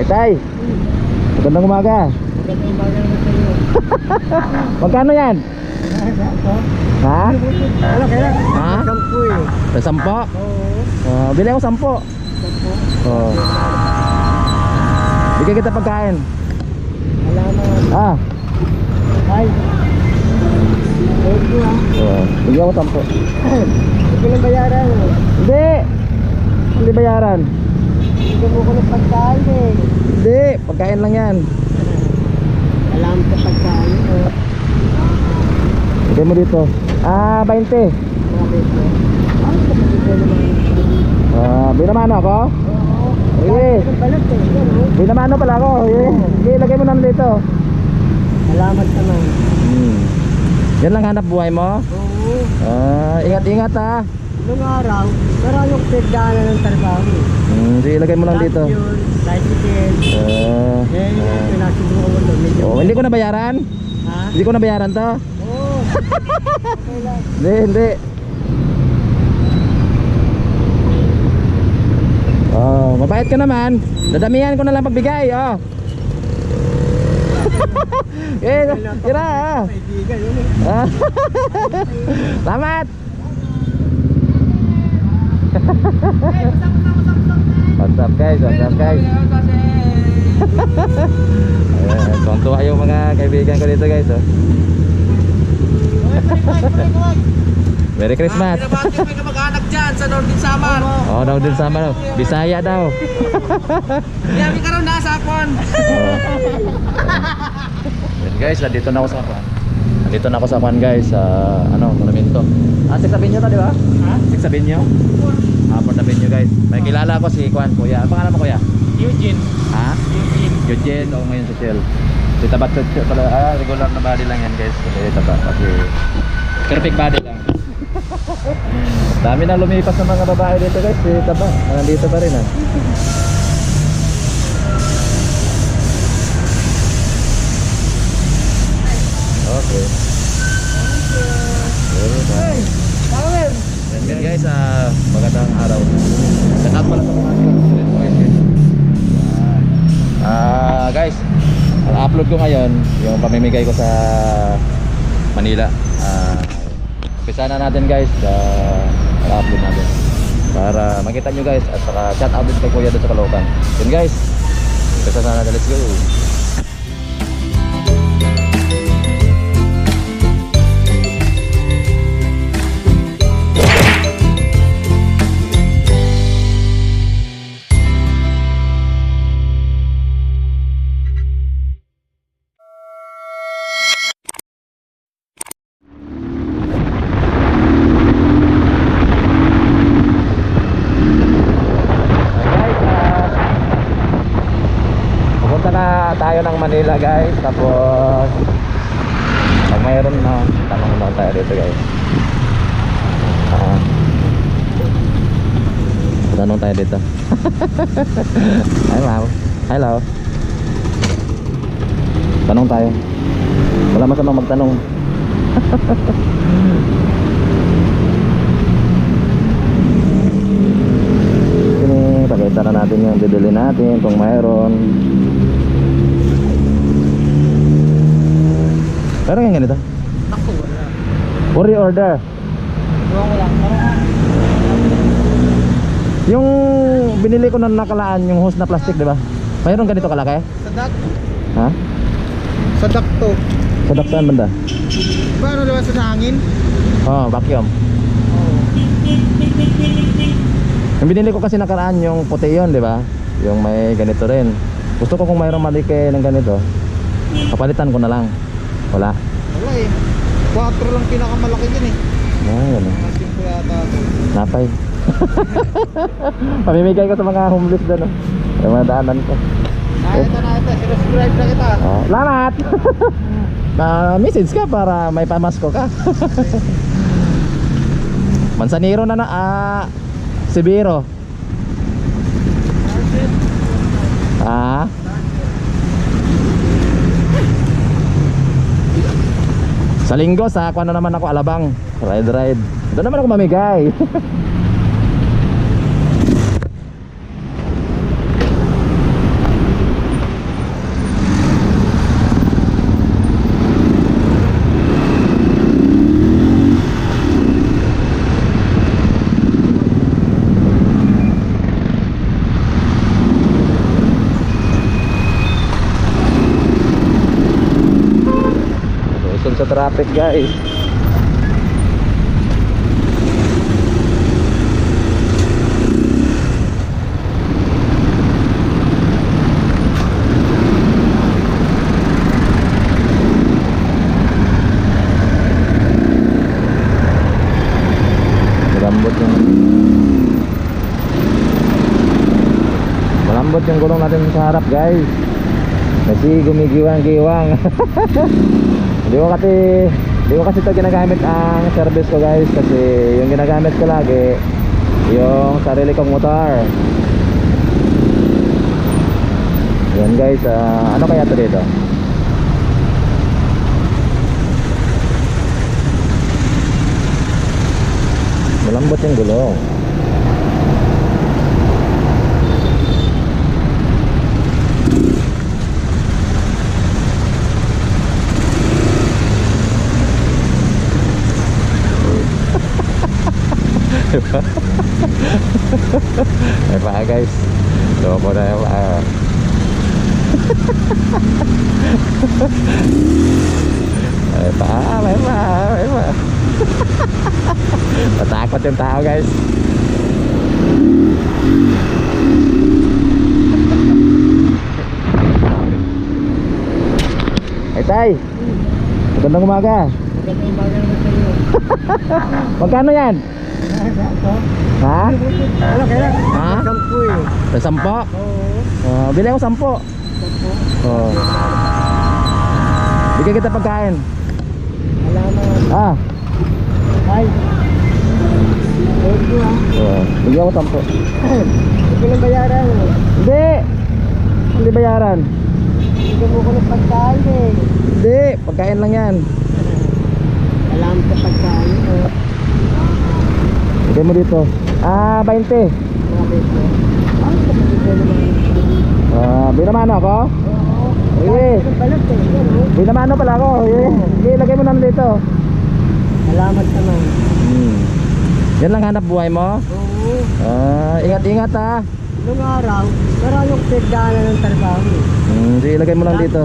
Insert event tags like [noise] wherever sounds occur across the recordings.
Ay, tay. Magandang umaga. Magandang umaga naman. [laughs] Magkano yan? Ha? Ano kaya? Ha? Sampu eh. Sa sampo? Oo. Oh, bili ako sampo. Sampu. Oh. Bigyan kita pagkain. Alaman. Ah. Ay. Thank you ah. Oh, bigyan ako sampo. Hindi lang bayaran. Hindi. Hindi bayaran. Hindi ko ng pagkain eh. Hindi, pagkain lang yan. Alam sa pagkain eh. Bigyan mo dito. Ah, 20. Mga beso. Ay, kapatid ko naman. Ah, binamano ako? Oo. Sige. Binamano pala ako. Sige, lagay mo na dito. Salamat naman. Hmm. Yan lang hanap buhay mo? Oo. Ah, ingat-ingat ha. Nung araw, marami akong pinagdaanan ng trabaho eh. Hmm, sige, lagay mo lang dito. Yun, bicycle. Ah. Eh, yun, ah. pinasubro ko doon. Medyo. Oh, hindi ko nabayaran? Ha? Hindi ko nabayaran to? Oo. Okay lang. [laughs] Hindi, hindi. Oh, mabait ka naman. Dadamihan ko na lang pagbigay, oh. [laughs] eh, tira, ah. Eh. Ah. [laughs] Salamat. Up guys? Up guys? Ayan, tuwang-tuwa yung mga kaibigan ko dito guys. Oh. Merry Christmas. Pinabati ko yung kamag-anak dyan sa Northern Samar. Oh, daw din sama daw. Bisaya daw. Yami ka rin nasa akon. Oh. Yan guys, nandito na ako sa kwan. Nandito na ako sa kwan guys, sa ano, monumento. Ah, Six Avenue to, di ba? Ha? Six Avenue? Ah, Port Avenue guys. May kilala ko si Kwan, kuya. Ano pangalan mo kuya? Eugene. Ha? Eugene. Eugene, o ngayon si Shell. Si Tabat si pala, ah, regular na body lang yan guys. Kasi Tabat, kasi perfect body lang. [laughs] Dami na lumipas ng mga babae dito guys. Si Taba, ah, nandito pa rin ah. Nice. Power! Yan yan guys, magandang araw. Shout out pala sa mga. Ah, guys, ang upload ko ngayon, yung pamimigay ko sa Manila. Ah, umpisa na natin guys, ang upload natin. Para makita nyo guys, at saka shout out din kay Kuya doon sa Caloocan. Yun guys, umpisa na natin, let's go. Manila guys. Tapos pag mayroon na tanong na tayo dito guys. Ah, tanong tayo dito. [laughs] Hi ma'am hello. Tanong tayo. Wala masamang magtanong. [laughs] Pakita na natin yung bibili natin kung mayroon. Meron yung ganito? Ako wala. For order. Ewan ko lang. Parang Yung binili ko na nakalaan, yung hose na plastic, di ba? Mayroon ganito kalaki? sadak. Ha? Sadak to. Sa daksan banda? Paano naman sa hangin? Oh, vacuum. Oo. Yung binili ko kasi nakaraan yung puti yun, di ba? Yung may ganito rin. Gusto ko kung mayroong malike ng ganito, kapalitan ko na lang. Wala. Wala eh. 4 lang pinakamalaki dyan eh. Ah, eh. Mas simple yata ito. Napay. [laughs] Pamimigay ko sa mga homeless doon. Oh. Yung mga daanan ko. Ah, ito na ito. Sinuscribe na kita. Oh, lahat. [laughs] na message ka para may pamasko ka. [laughs] Mansaniro na na ah Sibiro. Ah. Sa linggo sa ako na naman ako alabang. Ride ride. Doon naman ako mamigay. [laughs] traffic guys. Yung gulong natin sa harap guys. Kasi gumigiwang-giwang [laughs] Hindi ko kasi Hindi ko kasi ito ginagamit ang service ko guys? Kasi yung ginagamit ko lagi Yung sarili kong motor. Yan guys ah, Ano kaya ito dito? Malambot yung gulong May paa [laughs] guys? Loko na yung paa [laughs] May paa, may paa, may paa [laughs] Matakot yung tao guys. Ay tay! Magandang umaga. Maganda yung bagay naman sa iyo. Magkano yan? Ha? Ano kaya? Ha? Sampu eh. Sa sampo? Oo. Uh, bili ako sampo Sampu. Oh. Bigyan kita pagkain. Alaman. Ah. Thank you ah. oh. bigyan ko sampo. Hindi lang bayaran. Hindi. Hindi bayaran. Hindi mo ko ng pagkain eh. Hindi, pagkain lang yan. Alam sa pagkain. Oh. Bigyan mo dito. Ah, 20. Mga beso. Ang kapatid ko naman. Ah, binamano ako? Oo. Eh. Binamano pala ako. Sige, sige lagay mo na dito. Salamat naman. Hmm. Yan lang hanap buhay mo? Oo. Ah, ingat-ingat ha. Nung araw, marami akong pinagdaanan ng trabaho eh. Hmm, sige, lagay mo lang dito.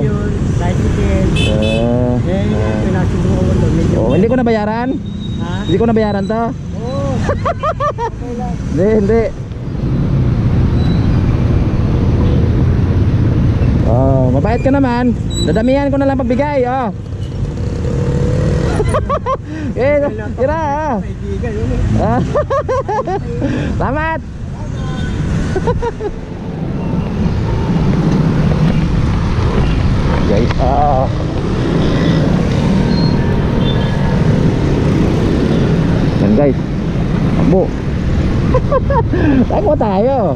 Bicycle. Ah, Eh, ah. doon. Medyo. Oh, hindi ko nabayaran? Ha? Hindi ko nabayaran to? Hindi, hindi. Oh, mabait ka naman. Dadamihan ko na lang pagbigay, oh. [laughs] eh, tira. Ah. [laughs] Salamat. [laughs] Guys, ah. Yan guys. Takbo. [laughs] Takbo tayo.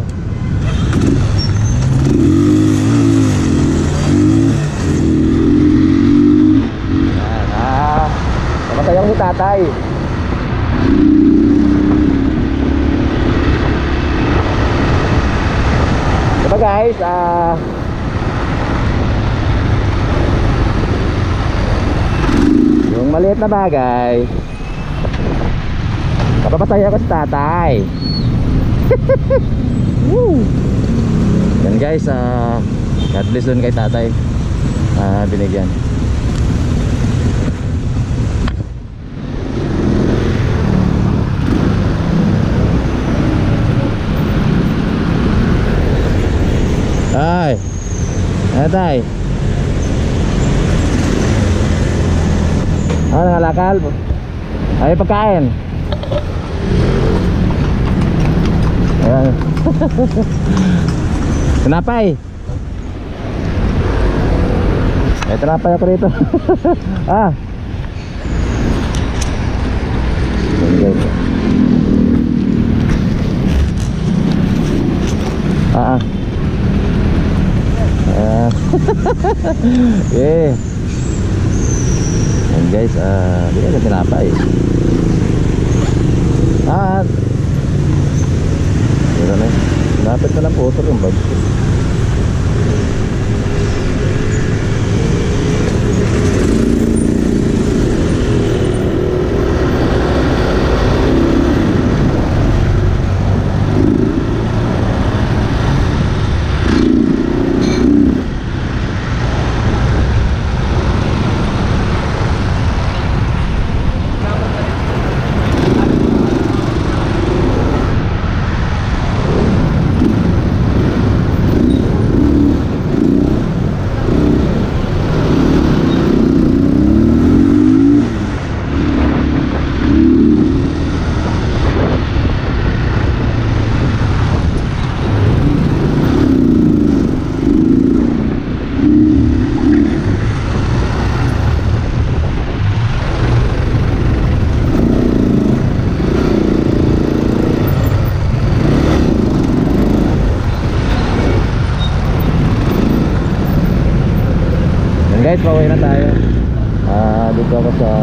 Ah. Namatay ako si tatay. Diba guys, ah Yung maliit na bagay Kapapatay ako sa tatay [laughs] Woo! Yan guys, ah God bless dun kay tatay ah binigyan Tay. Ano tay? Ano nangalakal? Ay pagkain. Ayan. [laughs] Tinapay. Eh, tinapay ako rito. ah. [laughs] Ayan. Ah, ah. Ah. [laughs] yeah. Yan guys, ah, uh, bigyan na tinapay. Ah. Lapit na lang po ito yung bag. Guys, pauwi na tayo. Ah, dito ako sa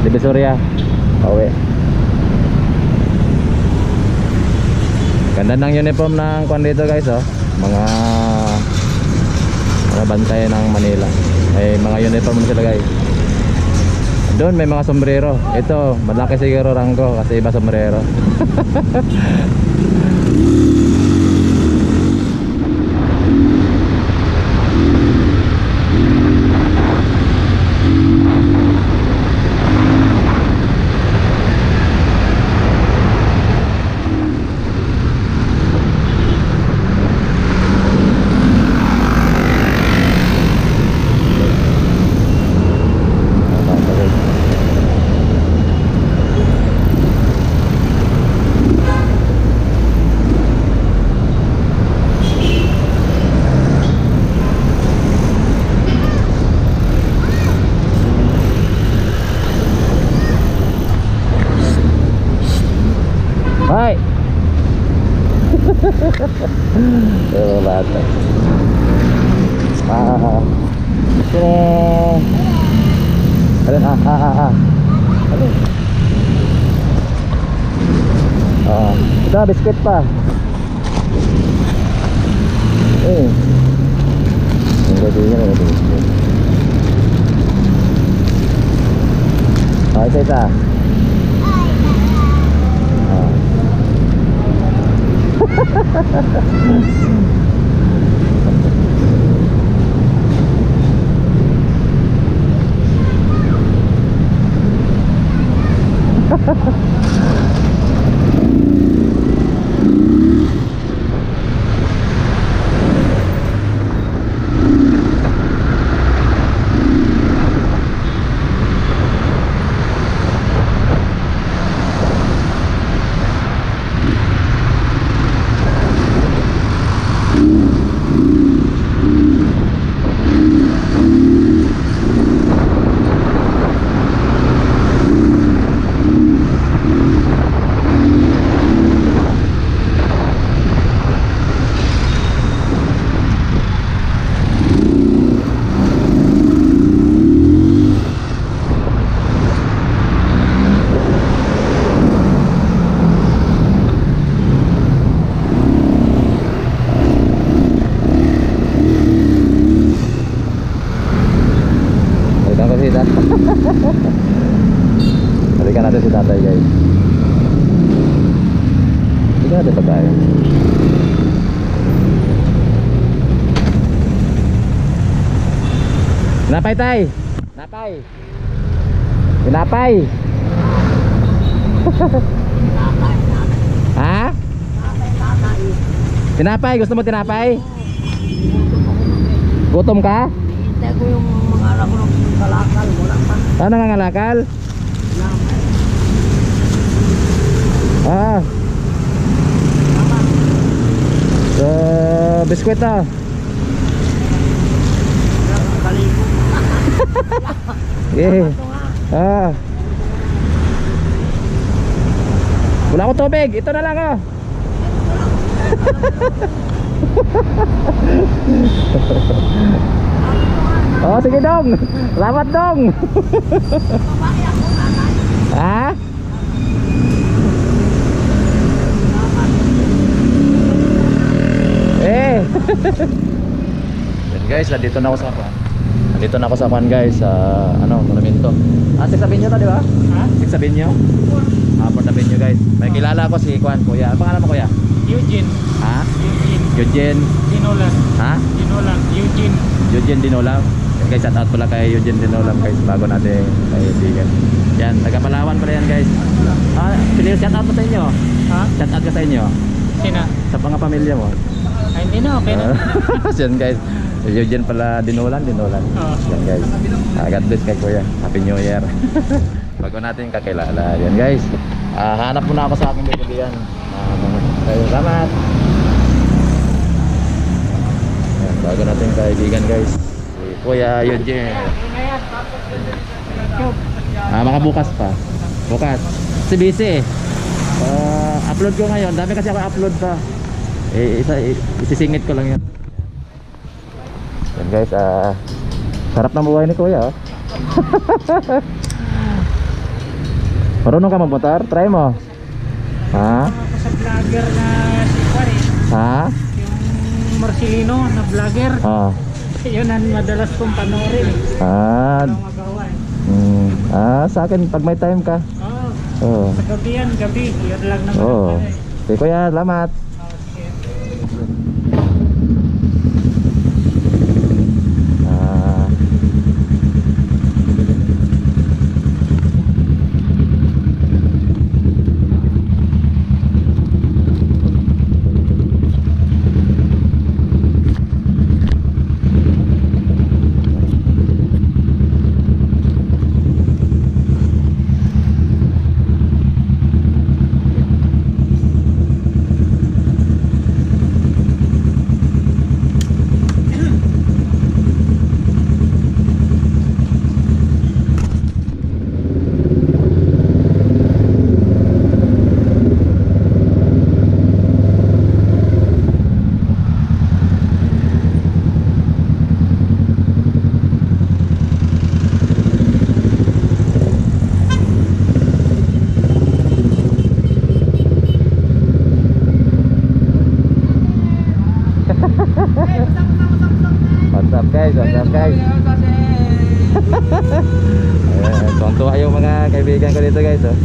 Divisoria. Pauwi. Ganda ng uniform ng kwan dito guys oh. Mga mga bantay ng Manila. May mga uniform sila guys. Doon may mga sombrero. Ito, malaki siguro rangko kasi iba sombrero. [laughs] [laughs] Pero bata. Ah. Sini. Alin ah ah ah. ah. Alin? Ah, ito biscuit pa. Eh. Ang gabi niya na biscuit. Ah, isa isa. Ah. Balikan [laughs] ko si tatay. Balikan natin si tatay guys. Balikan natin pa tayo. Napay tay! Napay! Pinapay! ha? Tinapay! Gusto mo tinapay? Gutom ka? Hintay ko yung mga ko ng kalakal. Wala pa. Ah, nangangalakal? Ah. So, biskwit ah. Yeah. Ah. Wala akong tubig. Ito na lang ah. [laughs] oh, sige dong. Salamat dong. ha? [laughs] Eh. Yan [laughs] guys, nandito na ako sa kwan. Nandito na ako sa kwan guys, sa ano, monumento. Ah, Six Avenue to, di ba? Ha? Six Avenue? Ah, Port Avenue guys. May kilala ko si Kwan, kuya. Ano pangalan mo kuya? Eugene. Ha? Eugene. Eugene. Dinolan. Ha? Dinolan. Eugene. Eugene Dinolam. Yan guys, shout out pala kay Eugene Dinolam guys, bago natin kaibigan. Yan, taga Palawan pala yan guys. Ah, pili shout out mo sa inyo. Ha? Shout out ka sa inyo. Sina? Sa mga pamilya mo. Ay, hindi na. Okay na. Ah, [laughs] yan guys. Eugene pala Dinolan, Dinolan. Oo. Yan guys. Ah, God bless kay Kuya. Happy New Year. [laughs] Bago natin kakilala. Yan guys. Ah, hanap muna ako sa aking. Ah, kayo salamat. Yan, bago natin kaibigan guys. Si Kuya Eugene. Ah, baka bukas pa. Bukas. Si busy eh. Ah, upload ko ngayon. Dami kasi ako upload pa. Eh, isa, isisingit ko lang yan. Yan guys, ah Sarap ng buhay ni Kuya, oh. [laughs] Marunong ka magmotor? Try mo. Ha? Ako sa vlogger na si Pare, Ha? yung Marcelino na vlogger. Ah. Yun ang madalas kong panoorin. Ah. Walang magawa eh. Mm. Ah, sa akin pag may time ka. Oo, Oo. sa gabi yan, gabi. Yun lang naman. Oo. ang ano eh. Okay, Kuya, salamat. Oo, sige. Ah. What's up guys? What's up guys? Ayan, tuwang-tuwa yung mga kaibigan ko dito guys. Oh.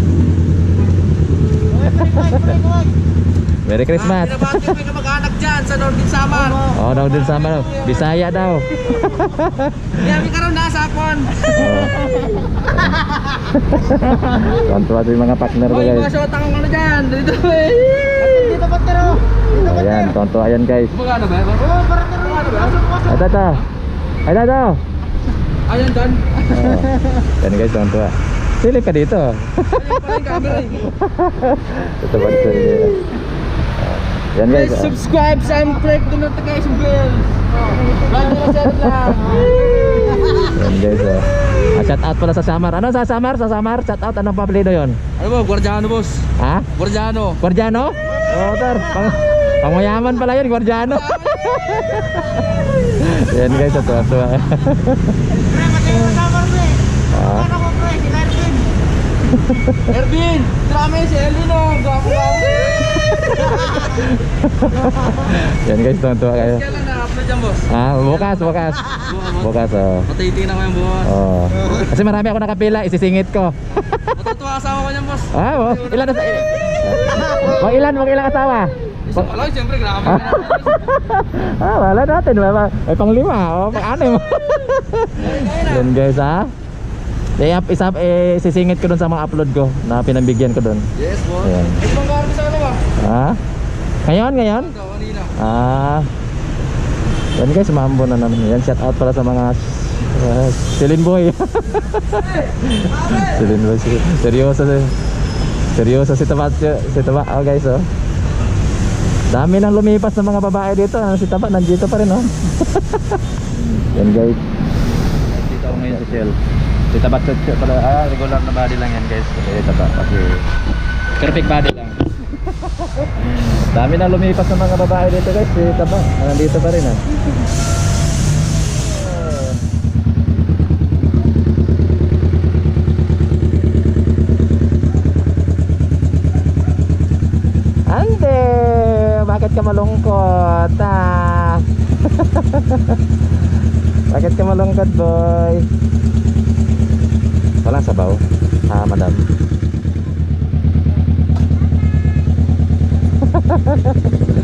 Merry Christmas. Binabati ko yung kamag-anak dyan sa Northern Samar. Oh, daw din sama daw. Bisaya daw. Kaya ka rin nasa akon. Tuwang-tuwa din yung mga partner ko Hoy, mga guys. shotang ang ano dyan. Dito eh. Dito ba tiro? Ayan, tuwang-tuwa yan guys. Magkano ba? Oo, parang tiro. Ano ba? Ay, tata. Ay, tata. Ayan dyan. Oh. Yan guys, tuwang-tuwa. Silip ka dito. Ito ba ito? Yan guys. Please oh. subscribe sa click the notification bell. Lagi na share lang. Yan guys. Oh. Ah, shout out pala sa Samar. Ano sa Samar? Sa Samar? Shout out. Anong papelido yon? Ano ba? Guardiano boss. Ha? Guardiano. Guardiano? Oo, tar. Pang, pangmayaman pala yun, Guardiano. Yan guys, sa [laughs] tuwa-tuwa. ah, Ervin! Drama si Elino. Gwapo ka. yan guys, tuwa-tuwa kayo. Kailan na-upload dyan boss? Ah, bukas, bukas. Bukas, oh. Patitingnan ko yung boss. Oh. Kasi marami ako nakapila, isisingit ko. Matutuwa asawa ko niyan boss. Ah, oh. ilan na sa... Mag ilan, mag ilang asawa? Isa pa lang, siyempre grabe. ah, wala natin. Wala. Ay, pang lima. O, pang anim. Yan guys, ha? Eh, up, isa, eh, sisingit ko dun sa mga upload ko na pinambigyan ko dun. Yes boss. Ayan. Bang garbi sa ano ba? Ha? Ngayon, ngayon? Kanina. Ah. Yan guys, mambo na naman. Yan, shout out pala sa mga uh, [laughs] Silin boy. Silin boy. Seryoso si Seryoso si Taba. Si Taba, oh guys, oh. Dami nang lumipas ng mga babae dito. Ah, Si Taba nandito pa rin, oh. [laughs] yan guys. Dito ako ngayon sa Shell. Si Taba pala, ah, regular na body lang yan guys. Si Taba kasi perfect body lang. [laughs] Dami nang lumipas ng mga babae dito guys. Si Taba, ah, nandito pa rin ah. Ande, bakit ka malungkot? Ah? [laughs] bakit ka malungkot, boy? Walang sabaw. Ah, madam. [laughs]